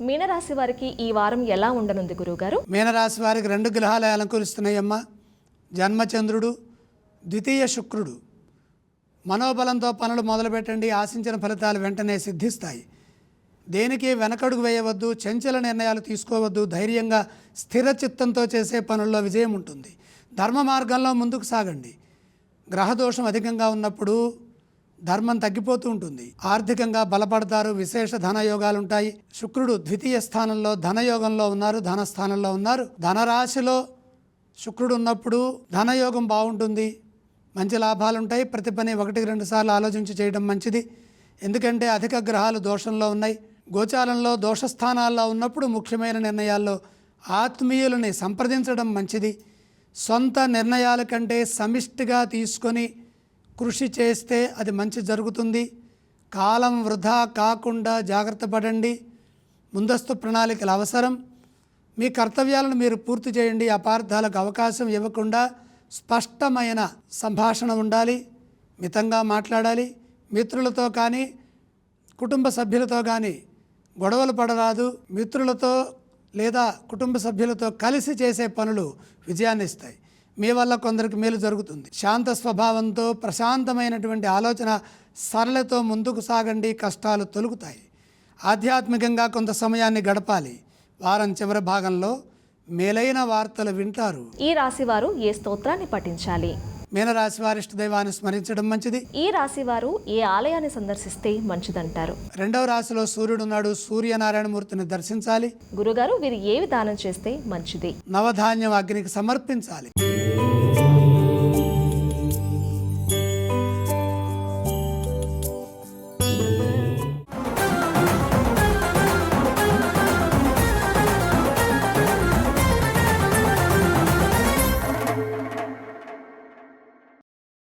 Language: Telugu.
మీనరాశి వారికి ఈ వారం ఎలా ఉండనుంది గురువుగారు? మీనరాశి వారికి రెండు గ్రహాలు అలంకరిస్తున్నాయమ్మ. జన్మచంద్రుడు ద్వితీయ శుక్రుడు. మనోబలంతో పనులు మొదలుపెట్టండి ఆశించిన ఫలితాలు వెంటనే సిద్ధిస్తాయి. దేనికి వెనకడుగు వేయవద్దు చంచల నిర్ణయాలు తీసుకోవద్దు ధైర్యంగా స్థిర చిత్తంతో చేసే పనుల్లో విజయం ఉంటుంది. ధర్మ మార్గంలో ముందుకు సాగండి. గ్రహదోషం అధికంగా ఉన్నప్పుడు ధర్మం తగ్గిపోతూ ఉంటుంది. ఆర్థికంగా బలపడతారు విశేష ధనయోగాలుంటాయి. శుక్రుడు ద్వితీయ స్థానంలో ధనయోగంలో ఉన్నారు ధనస్థానంలో ఉన్నారు. ధనరాశిలో శుక్రుడు ఉన్నప్పుడు ధనయోగం బాగుంటుంది. మంచి లాభాలు ఉంటాయి ప్రతి పని ఒకటికి రెండు సార్లు ఆలోచించి చేయడం మంచిది. ఎందుకంటే అధిక గ్రహాలు దోషంలో ఉన్నాయి. గోచారంలో దోషస్థానాల్లో ఉన్నప్పుడు ముఖ్యమైన నిర్ణయాల్లో ఆత్మీయులని సంప్రదించడం మంచిది. సొంత నిర్ణయాల కంటే సమిష్టిగా తీసుకొని కృషి చేస్తే అది మంచి జరుగుతుంది. కాలం వృధా కాకుండా జాగ్రత్త పడండి. ముందస్తు ప్రణాళికలు అవసరం. మీ కర్తవ్యాలను మీరు పూర్తి చేయండి. అపార్థాలకు అవకాశం ఇవ్వకుండా స్పష్టమైన సంభాషణ ఉండాలి. మితంగా మాట్లాడాలి. మిత్రులతో కానీ కుటుంబ సభ్యులతో కానీ గొడవలు పడరాదు. మిత్రులతో లేదా కుటుంబ సభ్యులతో కలిసి చేసే పనులు విజయాన్ని ఇస్తాయి మీ వల్ల కొందరికి మేలు జరుగుతుంది. శాంత స్వభావంతో ప్రశాంతమైనటువంటి ఆలోచన సరళతో ముందుకు సాగండి కష్టాలు తొలుగుతాయి ఆధ్యాత్మికంగా కొంత సమయాన్ని గడపాలి. వారం చివరి భాగంలో మేలైన వార్తలు వింటారు. ఈ రాశి వారు ఏ స్తోత్రాన్ని పఠించాలి? మీనరాశి వారిష్ట దైవాన్ని స్మరించడం మంచిది. ఈ రాశి వారు ఏ ఆలయాన్ని సందర్శిస్తే మంచిదంటారు? రెండవ రాశిలో సూర్యుడు ఉన్నాడు. సూర్యనారాయణమూర్తిని దర్శించాలి. గురుగారు వీరు ఏ విధానం చేస్తే మంచిది? నవధాన్యం అగ్నికి సమర్పించాలి.